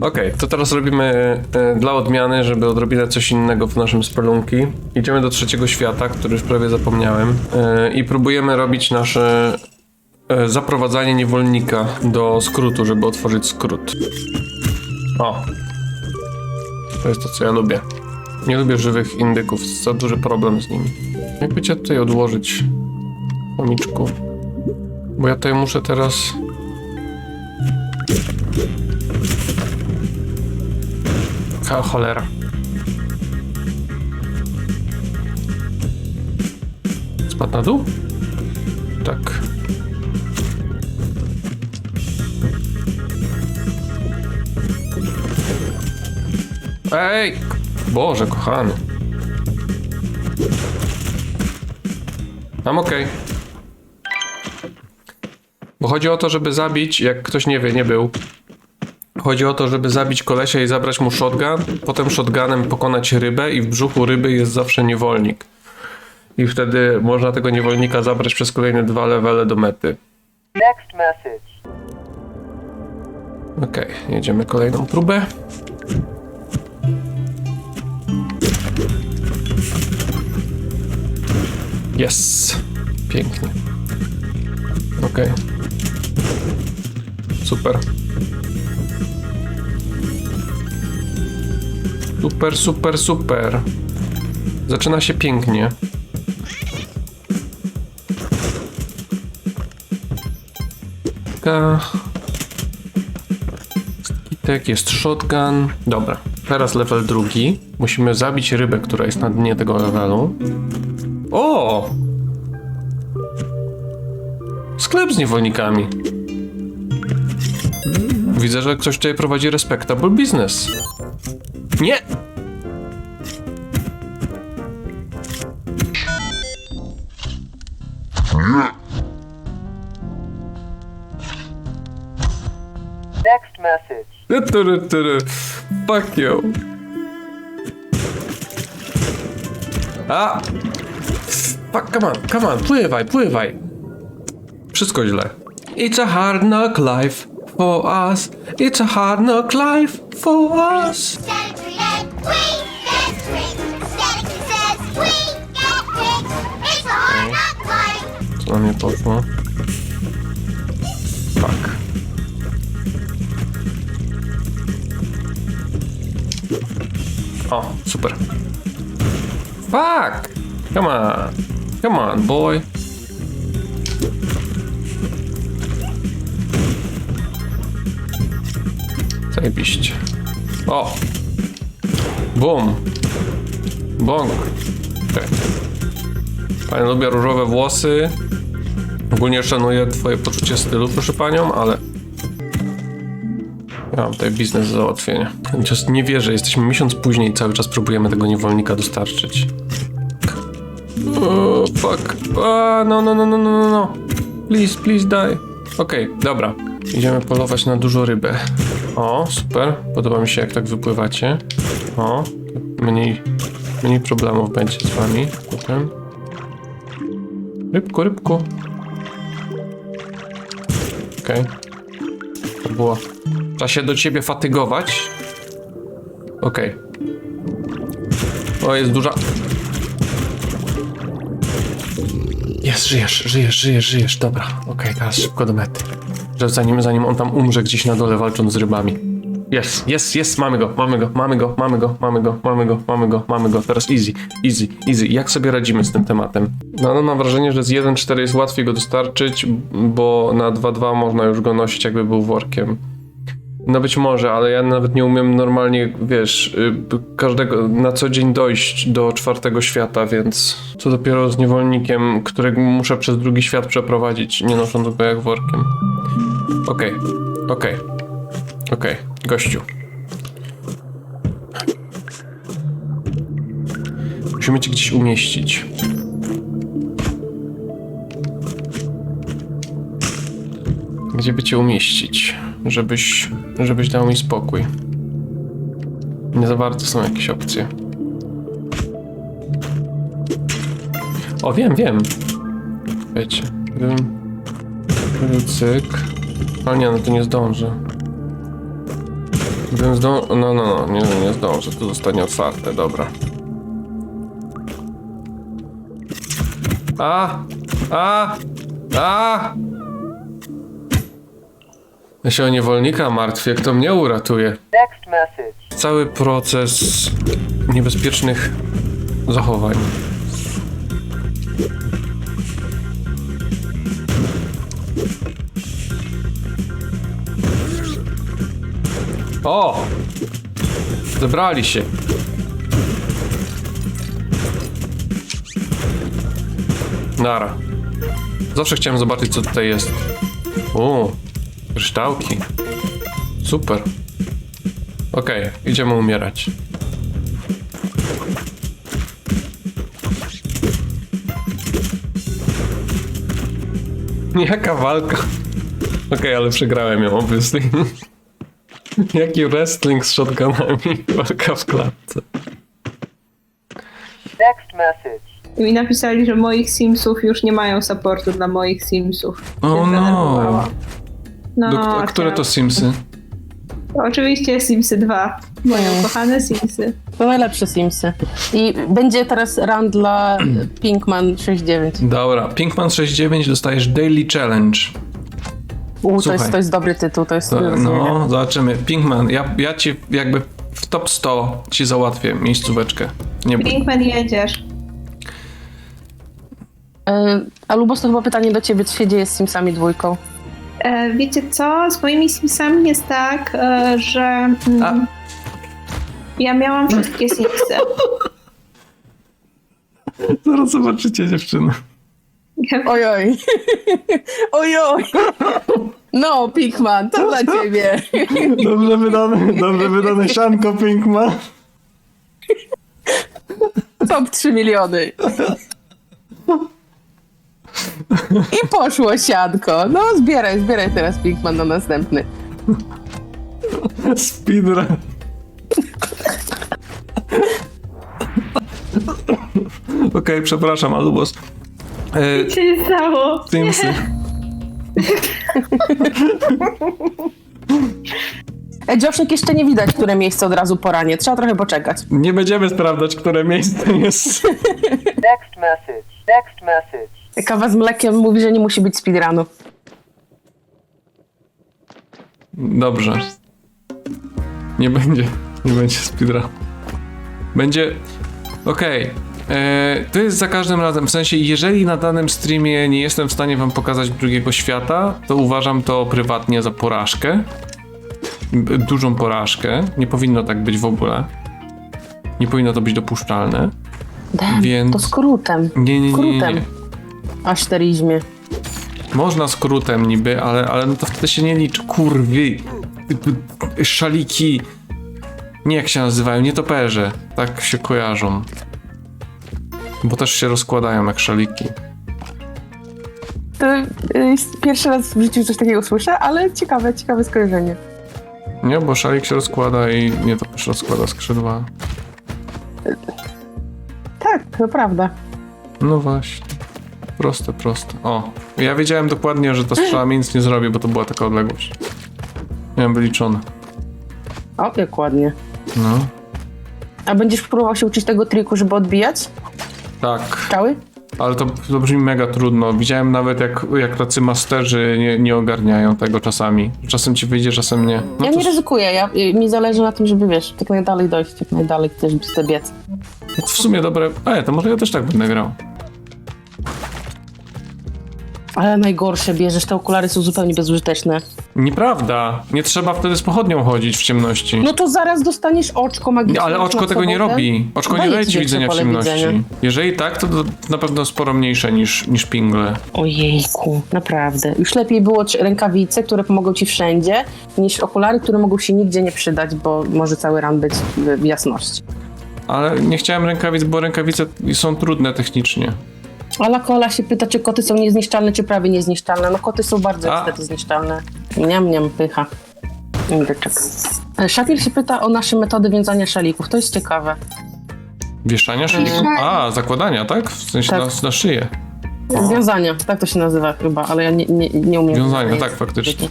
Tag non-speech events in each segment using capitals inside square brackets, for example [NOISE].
Okej, to teraz robimy e, dla odmiany, żeby odrobinę coś innego w naszym spelunki. Idziemy do trzeciego świata, który już prawie zapomniałem. E, I próbujemy robić nasze e, zaprowadzanie niewolnika do skrótu, żeby otworzyć skrót. O! To jest to, co ja lubię. Nie lubię żywych indyków, jest za duży problem z nimi. Jakby cię tutaj odłożyć, chomiczku? Bo ja tutaj muszę teraz... Ha, cholera. Spadł na dół? Tak. Ej! Boże, kochany. Mam okej. Bo chodzi o to, żeby zabić, jak ktoś nie wie, nie był. Chodzi o to, żeby zabić kolesia i zabrać mu shotgun, potem shotgunem pokonać rybę i w brzuchu ryby jest zawsze niewolnik. I wtedy można tego niewolnika zabrać przez kolejne dwa levele do mety. Next message. Okej, jedziemy kolejną próbę. Yes! Pięknie. Okej. Super. Super, super, super. Zaczyna się pięknie. Ka. Tak, jest shotgun. Dobra, teraz level drugi. Musimy zabić rybę, która jest na dnie tego levelu. O! Sklep z niewolnikami. Widzę, że ktoś tutaj prowadzi respectable business. Nie! Next message. Tyry, tyry. Fuck you. A! Fuck, come on, come on, pływaj, pływaj. Wszystko źle. It's a hard knock life for us. It's a hard knock life for us. Na mnie poszło? Fuck. O, super. Fuck! Come on. Come on, boy. Zajebiście. O! Bum! Bong! Okay. Pani lubię różowe włosy. Ogólnie szanuję twoje poczucie stylu, proszę panią, ale... Ja mam tutaj biznes do załatwienia. Just nie wierzę, jesteśmy miesiąc później i cały czas próbujemy tego niewolnika dostarczyć. O, fuck. A, no, no, no, no, no, no, no. Please, please die. Okej, dobra. Idziemy polować na dużo rybę. O, super. Podoba mi się, jak tak wypływacie. O, mniej, mniej problemów będzie z wami potem. Rybku, rybku. Okej. To było. Trzeba się do ciebie fatygować. Okej. O, jest duża. Jest, żyjesz, żyjesz, żyjesz, żyjesz. Dobra, okej, teraz szybko do mety. Że zanim, zanim on tam umrze gdzieś na dole walcząc z rybami. Jest, jest, jest, mamy go, mamy go, mamy go, mamy go, mamy go, mamy go, mamy go, mamy go. Teraz easy, easy, easy. Jak sobie radzimy z tym tematem? No, no mam wrażenie, że z 1.4 jest łatwiej go dostarczyć, bo na 2.2 można już go nosić jakby był workiem. No być może, ale ja nawet nie umiem normalnie, wiesz, y, każdego na co dzień dojść do czwartego świata, więc co dopiero z niewolnikiem, którego muszę przez drugi świat przeprowadzić, nie nosząc go jak workiem. Okej, okej, okej, gościu. Musimy cię gdzieś umieścić. Gdzie by cię umieścić, żebyś, żebyś dał mi spokój. Nie za bardzo są jakieś opcje. O, wiem, wiem. Wiecie, gdybym cyk. Ale nie, no to nie zdążę. Zdążył. No, no, no, nie, nie zdążę. To zostanie otwarte, dobra. A! A! A! Ja się o niewolnika martwię, kto mnie uratuje. Cały proces niebezpiecznych zachowań. O! Zebrali się. Nara. Zawsze chciałem zobaczyć, co tutaj jest. O, kryształki. Super. Okej, idziemy umierać. Jaka walka? Okej, ale przegrałem ją, obviously. [LAUGHS] Jaki wrestling z shotgunami, [LAUGHS] walka w klatce. Next message. I mi napisali, że moich Simsów już nie mają supportu dla moich Simsów. O Się no! No, Do, a które to Simsy? Oczywiście Simsy 2. Moje ukochane Simsy. To najlepsze Simsy. I będzie teraz run dla Pinkman 69. Dobra, Pinkman 69 dostajesz Daily Challenge. U, to jest, to jest dobry tytuł, to jest To, no, zobaczymy. Pinkman, ja, ja ci jakby w top 100 ci załatwię miejscóweczkę. Nie bój. Pinkman jedziesz. E, A Lubos, to chyba pytanie do ciebie, co się dzieje z Simsami dwójką? E, wiecie co? Z moimi Simsami jest tak, e, że mm, ja miałam wszystkie Simsy. [LAUGHS] Zaraz zobaczycie dziewczyny. [LAUGHS] Ojoj. [LAUGHS] Ojoj. No, Pinkman, to dla ciebie. [LAUGHS] Dobrze wydane, dobrze wydane sianko Pinkman. Top 3 miliony. I poszło siadko. No, zbieraj, zbieraj teraz Pinkman na następny. Speedrun. Okej, przepraszam, Alubos. E, Co się stało? Simsy. [LAUGHS] E, jeszcze nie widać, które miejsce od razu poranie. Trzeba trochę poczekać. Nie będziemy sprawdzać, które miejsce jest. Next message. Next message. Kawa z mlekiem mówi, że nie musi być speedrunu. Dobrze. Nie będzie, nie będzie speedrun. Będzie. Okej. E, To jest za każdym razem. W sensie, jeżeli na danym streamie nie jestem w stanie wam pokazać drugiego świata, to uważam to prywatnie za porażkę. Dużą porażkę. Nie powinno tak być w ogóle. Nie powinno to być dopuszczalne. Damn, Więc- To skrótem. Nie, nie, nie, nie, Skrótem. nie. Aszterizmie. Można skrótem niby, ale, ale no to wtedy się nie liczy. Kurwy. Szaliki. Nie jak się nazywają, nietoperze. Tak się kojarzą. Bo też się rozkładają jak szaliki. To y, pierwszy raz w życiu coś takiego słyszę, ale ciekawe, ciekawe skojarzenie. Nie, bo szalik się rozkłada i nietoperz rozkłada skrzydła. Tak, to prawda. No właśnie. Proste, proste. O, ja wiedziałem dokładnie, że ta strzała mi nic nie zrobi, bo to była taka odległość. Miałem wyliczone. O, jak ładnie. No. A będziesz próbował się uczyć tego triku, żeby odbijać Tak. czały? Ale to, to brzmi mega trudno. Widziałem nawet jak, jak tacy masterzy nie, nie ogarniają tego czasami. Czasem ci wyjdzie, czasem nie. No ja to nie ryzykuję, ja, y, mi zależy na tym, żeby wiesz, jak najdalej dojść, jak najdalej też biec. to w sumie dobre. E, to może ja też tak będę grał. Ale najgorsze, bierzesz, te okulary są zupełnie bezużyteczne. Nieprawda. Nie trzeba wtedy z pochodnią chodzić w ciemności. No to zaraz dostaniesz oczko magiczne. Ale oczko tego nie robi. Oczko nie Daje daje ci widzenia w ciemności. widzenia. Jeżeli tak, to, na pewno sporo mniejsze niż, niż pingle. Ojejku, naprawdę. Już lepiej było rękawice, które pomogą ci wszędzie, niż okulary, które mogą się nigdzie nie przydać, bo może cały ran być w jasności. Ale nie chciałem rękawic, bo rękawice są trudne technicznie. Ala Kola się pyta, czy koty są niezniszczalne, czy prawie niezniszczalne. No koty są bardzo A. niestety zniszczalne. Niam, niam, pycha. Indyczek. E, Szafir się pyta o nasze metody wiązania szalików. To jest ciekawe. Wieszania szalików? A, zakładania, tak? W sensie Tak. na, na szyję. Wiązania, tak to się nazywa chyba, ale ja nie, nie, nie umiem. Wiązania, tak, faktycznie.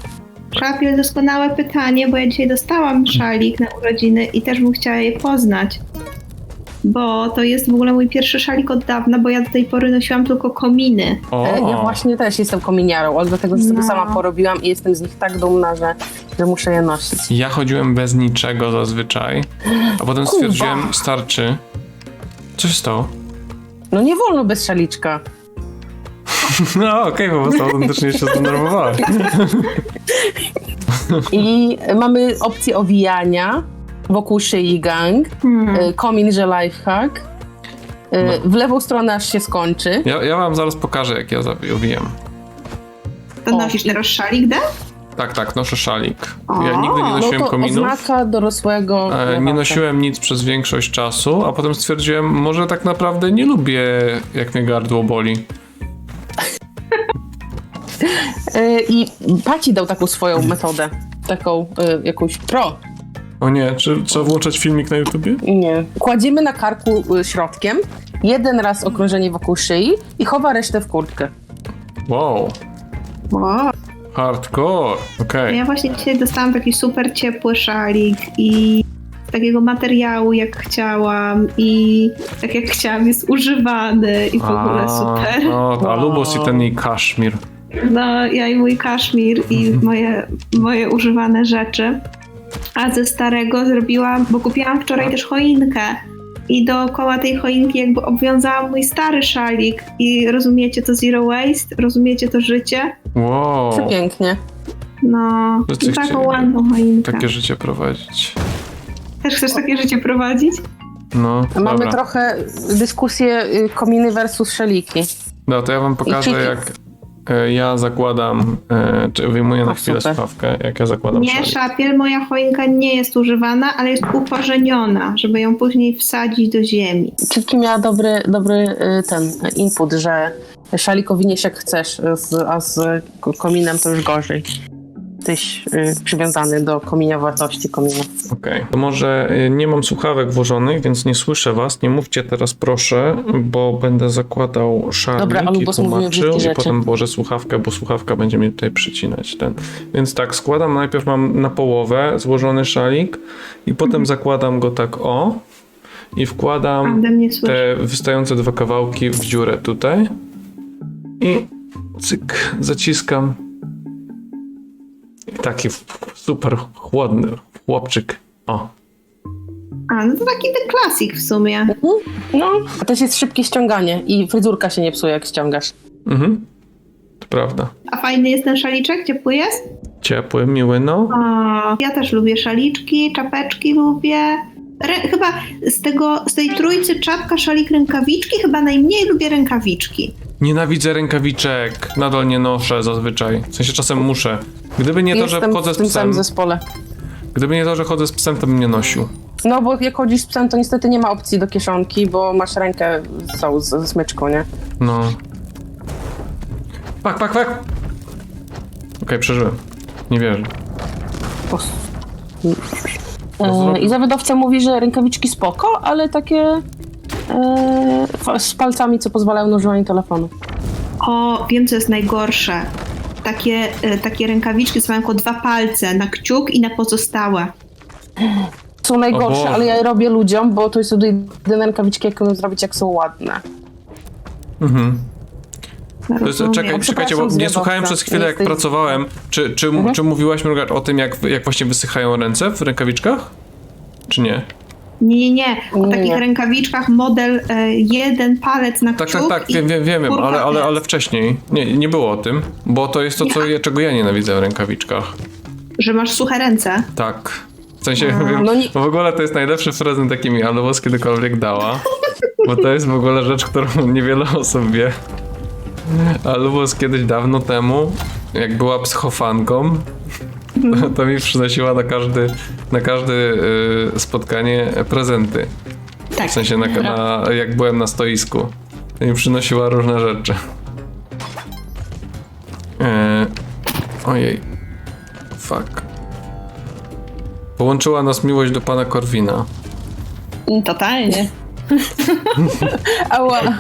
Szapiel, doskonałe pytanie, bo ja dzisiaj dostałam szalik na urodziny i też bym chciała je poznać. Bo to jest w ogóle mój pierwszy szalik od dawna, bo ja do tej pory nosiłam tylko kominy. O, E, Ja właśnie też jestem kominiarą, ale dlatego, że sobie No. sama porobiłam i jestem z nich tak dumna, że, że muszę je nosić. Ja chodziłem bez niczego zazwyczaj, a potem stwierdziłem, starczy. Co się stało? No nie wolno bez szaliczka. [LAUGHS] No okej, po prostu autentycznie się zdenerwowałem. I mamy opcję owijania wokół szyi gang, Hmm. e, komin, że lifehack. E, No. W lewą stronę aż się skończy. Ja, ja wam zaraz pokażę, jak ja zawijam. To nosisz teraz szalik, da? Tak, tak, noszę szalik. O, Ja nigdy nie No nosiłem to kominów. oznaka dorosłego. E, Nie nosiłem nic przez większość czasu, a potem stwierdziłem, może tak naprawdę nie lubię, jak mnie gardło boli. E, [LAUGHS] I Paci dał taką swoją metodę. Taką e, jakąś pro. O nie, czy trzeba włączać filmik na YouTubie? Nie. Kładziemy na karku y, środkiem, jeden raz okrążenie wokół szyi i chowa resztę w kurtkę. Wow, O, hardcore, okej. ja właśnie dzisiaj dostałam taki super ciepły szalik i z takiego materiału jak chciałam i tak jak chciałam jest używany i w ogóle super. O, a Wow. Lubos i ten jej kaszmir. No, ja i mój kaszmir i [LAUGHS] moje, moje używane rzeczy. A ze starego zrobiłam, bo kupiłam wczoraj też choinkę. I dookoła tej choinki jakby obwiązałam mój stary szalik. I rozumiecie to zero waste? Rozumiecie to życie? Wow, Przepięknie. No, Wszyscy taką chcieli ładną choinkę. takie życie prowadzić. Też chcesz takie życie prowadzić? No, Mamy dobra. trochę dyskusję y, kominy versus szaliki. No to ja wam pokażę, I- jak ja zakładam, e, czy wyjmuję na chwilę super. słuchawkę, jak ja zakładam Nie, szalik. szapiel, moja choinka nie jest używana, ale jest ukorzeniona, żeby ją później wsadzić do ziemi. Czytki miała dobry, dobry y, ten input, że szalik owiniesz jak chcesz, a z ko- kominem to już gorzej. Jesteś y, przywiązany do kominiowatości komina. Okej. To może y, nie mam słuchawek włożonych, więc nie słyszę was. Nie mówcie teraz proszę, bo będę zakładał szalik Dobra, i Alubos, mówimy tłumaczył brzydkie i rzeczy. potem włożę słuchawkę, bo słuchawka będzie mi tutaj przycinać ten. Więc tak, składam najpierw mam na połowę złożony szalik i potem Mhm. zakładam go tak o i A wkładam ode mnie słyszy. te wystające dwa kawałki w dziurę tutaj i cyk, zaciskam. Taki super chłodny chłopczyk. O, A, no to taki ten klasik w sumie. No, a też jest szybkie ściąganie i fryzurka się nie psuje jak ściągasz. mhm. To prawda. A fajny jest ten szaliczek? Ciepły jest? Ciepły, miły, no. A, ja też lubię szaliczki, czapeczki lubię. Rę, chyba z, tego, z tej trójcy czapka, szalik, rękawiczki, chyba najmniej lubię rękawiczki. Nienawidzę rękawiczek. Nadal nie noszę zazwyczaj. W sensie czasem muszę. Gdyby nie to, że Jestem chodzę w z tym psem. samym zespole. Gdyby nie to, że chodzę z psem, to bym nie nosił. No bo jak chodzisz z psem, to niestety nie ma opcji do kieszonki, bo masz rękę całą z, ze smyczką, nie? No. Pak, pak, pak! Okej, przeżyłem. Nie wierzę. E, I zawodowca mówi, że rękawiczki spoko, ale takie e, fa- z palcami, co pozwalają na używanie telefonu. O, wiem co jest najgorsze. Takie, e, takie rękawiczki mają tylko dwa palce, na kciuk i na pozostałe. Są najgorsze, Boże. ale ja je robię ludziom, bo to jest jedyne rękawiczki, jakie umiem zrobić, jak są ładne. Mhm. To jest, Rozumiem. czekaj, czekajcie, bo nie słuchałem przez chwilę, jak Jesteś- pracowałem. Czy, czy, Mhm. czy mówiłaś, Mrugat, o tym, jak, jak właśnie wysychają ręce w rękawiczkach? Czy nie? Nie, nie, nie. O takich nie. rękawiczkach model e, jeden palec na Tak, kciuk tak, tak, i wiem, wiem, wiem, ale, ale, ale wcześniej. Nie, nie było o tym, bo to jest to, co, ja- czego ja nienawidzę w rękawiczkach. Że masz suche ręce. Tak. W sensie, wiem, no nie- w ogóle to jest najlepszy prezent, jaki mi Alubos kiedykolwiek dała. Bo to jest w ogóle rzecz, którą niewiele osób wie. Alubos kiedyś dawno temu, jak była psychofanką, to, [LAUGHS] to mi przynosiła na każdy, na każde y, spotkanie prezenty. Tak. W sensie, na, na, jak byłem na stoisku. To mi przynosiła różne rzeczy. E, ojej. Fuck. Połączyła nas miłość do pana Korwina. Totalnie. [LAUGHS] Ała. [LAUGHS]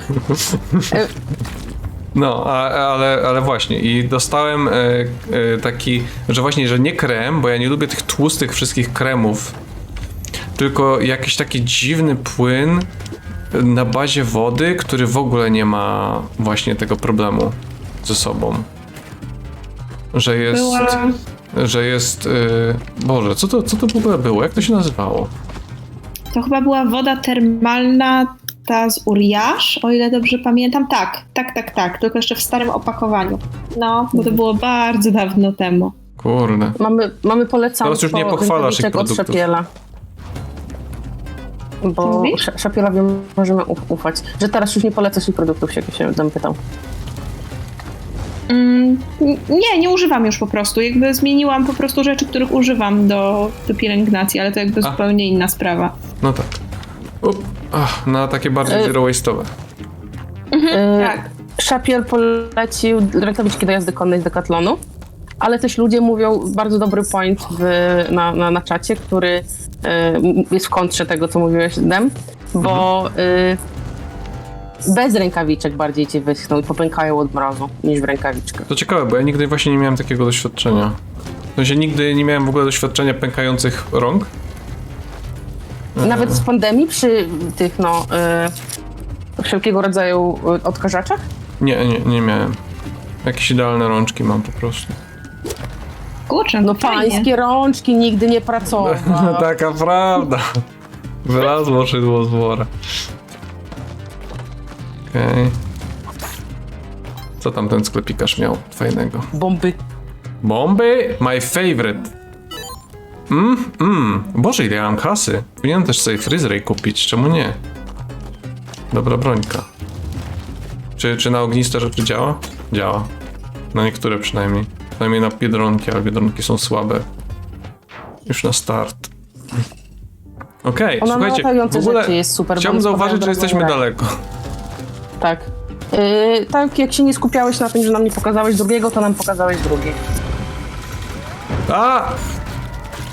No, a, ale, ale właśnie i dostałem e, e, taki, że właśnie, że nie krem, bo ja nie lubię tych tłustych wszystkich kremów, tylko jakiś taki dziwny płyn na bazie wody, który w ogóle nie ma właśnie tego problemu ze sobą. Że jest, Była... że jest, e, Boże, co to, co to w ogóle było? Jak to się nazywało? To chyba była woda termalna ta z Uriasz, o ile dobrze pamiętam. Tak, tak, tak, tak, tylko jeszcze w starym opakowaniu. No, bo to było bardzo dawno temu. Kurde. Mamy, mamy polecam Teraz już nie pochwalasz ich od produktów. Szapiela. Co Bo mówisz? Sz- Szapielowi możemy uf- ufać. Że teraz już nie polecasz ich produktów, się, się tam pytał. Mm, nie, nie używam już po prostu. Jakby zmieniłam po prostu rzeczy, których używam do, do pielęgnacji, ale to jakby A. zupełnie inna sprawa. No tak. Up. Ach, na takie bardziej E, zero waste'owe. Yy, Tak. Szapiel polecił rękawiczki do jazdy konnej z Decathlonu, ale też ludzie mówią bardzo dobry point w, na, na, na czacie, który yy, jest w kontrze tego, co mówiłeś, Dem, bo yy, bez rękawiczek bardziej cię wyschną i popękają od mrozu niż w rękawiczkach. To ciekawe, bo ja nigdy właśnie nie miałem takiego doświadczenia. W sensie nigdy nie miałem w ogóle doświadczenia pękających rąk. Nawet z pandemii przy tych, no, yy, wszelkiego rodzaju yy, odkażaczach? Nie, nie, nie miałem. Jakieś idealne rączki mam po prostu. Kurczę, No no fajnie. pańskie rączki nigdy nie pracowały. [LAUGHS] No taka prawda. Wylazło szydło z wora. Okej. Co tam ten sklepikarz miał fajnego? Bomby. Bomby, my favorite. Mm, mm. Boże, ile ja mam kasy. Powinienem też sobie fryzrej kupić, czemu nie? Dobra brońka. Czy, czy na ogniste rzeczy działa? Działa. Na niektóre przynajmniej. Przynajmniej na biedronki, ale biedronki są słabe. Już na start. Okej, Ona na słuchajcie, latające w ogóle rzeczy jest super, bo chciałbym zauważyć, że jesteśmy daleko. Tak. Yy, tak, jak się nie skupiałeś na tym, że nam nie pokazałeś drugiego, to nam pokazałeś drugi. A!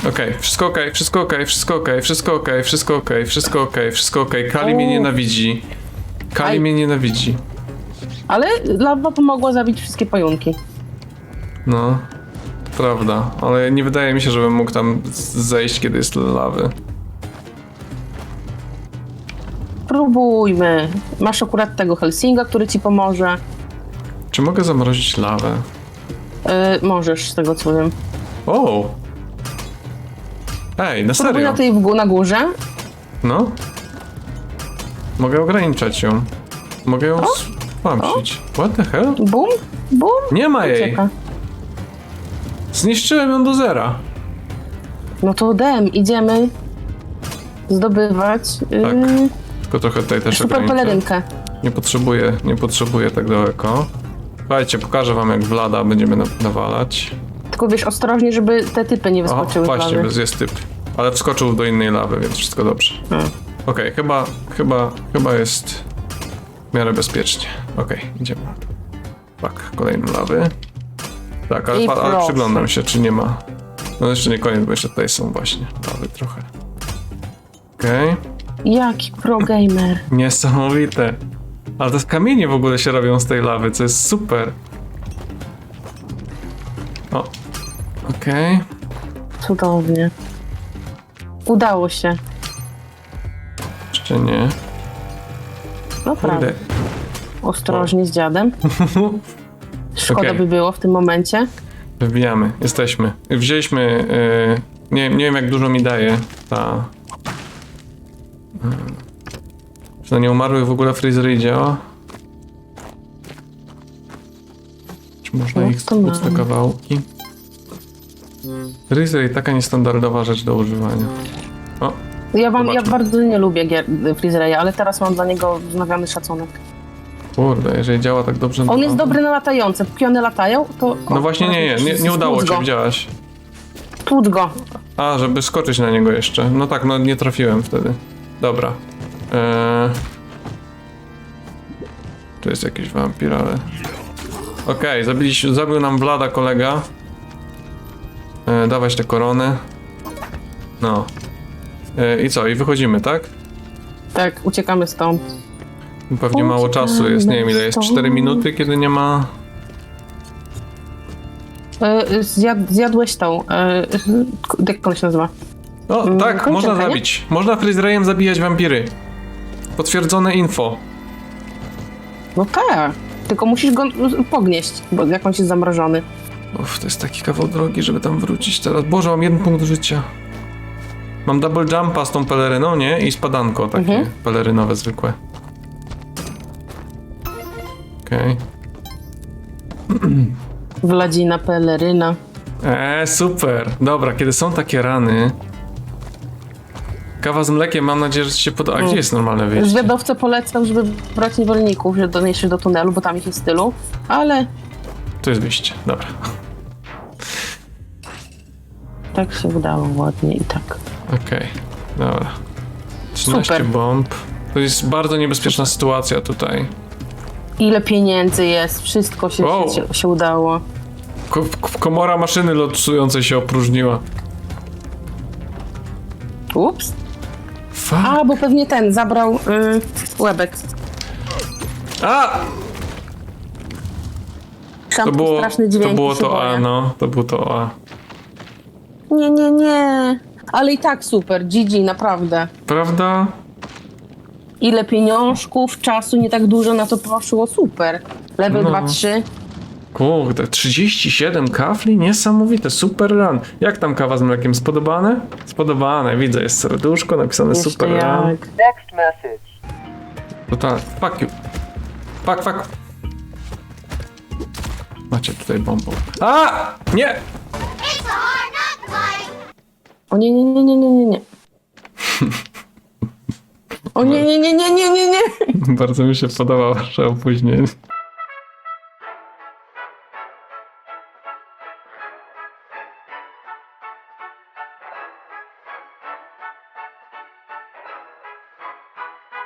Okej, wszystko okej, wszystko okej, wszystko okej, wszystko okej, wszystko okej, wszystko okej, wszystko okej. Kali mnie nienawidzi. Kali Aj. mnie nienawidzi. Ale lawa pomogła zabić wszystkie pająki. No, prawda, ale nie wydaje mi się, żebym mógł tam z- zejść, kiedy jest lawy. Próbujmy. Masz akurat tego Helsinga, który ci pomoże. Czy mogę zamrozić lawę? Yy, możesz, z tego co wiem. O! Ej, na Próbuj serio? na tej w gó- na górze. No. Mogę ograniczać ją. Mogę ją spamsić. What the hell? Bum, bum. Nie ma jej! Ucieka. Zniszczyłem ją do zera. No to dem, idziemy zdobywać yy, Tak, Tylko trochę tutaj też super ograniczę. pelerynkę. Nie potrzebuję, nie potrzebuję tak daleko. Słuchajcie, pokażę wam jak Vlada będziemy na nawalać. Tylko wiesz, ostrożnie, żeby te typy nie O, wyskoczyły z właśnie, lawy. bez jest typ. Ale wskoczył do innej lawy, więc wszystko dobrze. Okej, chyba, chyba, chyba jest w miarę bezpiecznie. Okej, idziemy. Tak, kolejne lawy. Tak, ale, I pa, ale proszę. przyglądam się, czy nie ma. No jeszcze nie koniec, bo jeszcze tutaj są właśnie lawy trochę. Okej. Jaki pro gamer. [LAUGHS] Niesamowite. Ale te kamienie w ogóle się robią z tej lawy, co jest super. O. Okej. Cudownie. Udało się. Jeszcze nie. No Kurde. prawda. Ostrożnie z dziadem. [LAUGHS] Szkoda Okej. by było w tym momencie. Wybijamy. Jesteśmy. Wzięliśmy... Yy, nie, nie wiem jak dużo mi daje ta... Yy, czy na nieumarłych w ogóle Freezery działa? Czy można No, ich to stłuc na kawałki? Freezery taka niestandardowa rzecz do używania. O, Ja, wam, ja Zobaczmy. bardzo nie lubię gier Freezereya, ale teraz mam dla niego wznawiany szacunek. kurde, jeżeli działa tak dobrze... On to- jest dobry na latające. Póki one latają, to... No właśnie nie, nie, nie, nie udało ci, go. widziałaś. Tłuc go. A, żeby skoczyć na niego jeszcze. No tak, no nie trafiłem wtedy. Dobra. Eee... Tu jest jakiś wampir, ale... Okej, zabiliśmy, zabił nam Vlada kolega. Eee, dawać te korony. No. Eee, I co, i wychodzimy, tak? Tak, uciekamy stąd. Pewnie mało czasu jest, nie wiem ile jest, 4 minuty, kiedy nie ma... E, Zjad, zjadłeś tą. E, jak ona się nazywa? O, Mm, tak, kończynka, można nie? zabić. Można Freeze zabijać wampiry. Potwierdzone info. No tak. Tylko musisz go pognieść, bo jak on jest zamrożony. Uff, to jest taki kawał drogi, żeby tam wrócić teraz. Boże, mam jeden punkt życia. Mam double jumpa z tą peleryną, nie? I spadanko takie Mhm. pelerynowe zwykłe. Okej. Wladzina, peleryna. Eee, super. Dobra, kiedy są takie rany... Kawa z mlekiem, mam nadzieję, że ci się podoba. A gdzie jest normalne wyjście? Zwiadowca polecał, żeby brać niewolników, żeby donieść do tunelu, bo tam ich jest tylu. Ale Tu jest wyjście, dobra. tak się udało ładnie i tak. Okej, dobra. 13 Super. bomb. To jest bardzo niebezpieczna sytuacja tutaj. Ile pieniędzy jest, wszystko się, Wow. się, się udało. Ko k- komora maszyny lotującej się opróżniła. Ups. Fuck. A, bo pewnie ten zabrał y, łebek. A! Tam To było, straszne to dźwięki było to. A, no. To było to A. Nie, nie, nie. Ale i tak super, GG, naprawdę. Prawda? Ile pieniążków, czasu, nie tak dużo na to poszło, super. Level No. 2-3. Kurde, 37 kafli? Niesamowite, super run. Jak tam kawa z mlekiem? Spodobane? Spodobane, widzę, jest serduszko, napisane Jeszcze super run. jak. Next message. Totalnie, fuck you. Fuck, fuck. Macie tutaj bombą. A! Nie! O nie, nie, nie, nie, nie, nie, nie. O nie, nie, nie, nie, nie, nie, nie. Bardzo mi się podoba wasze opóźnienie.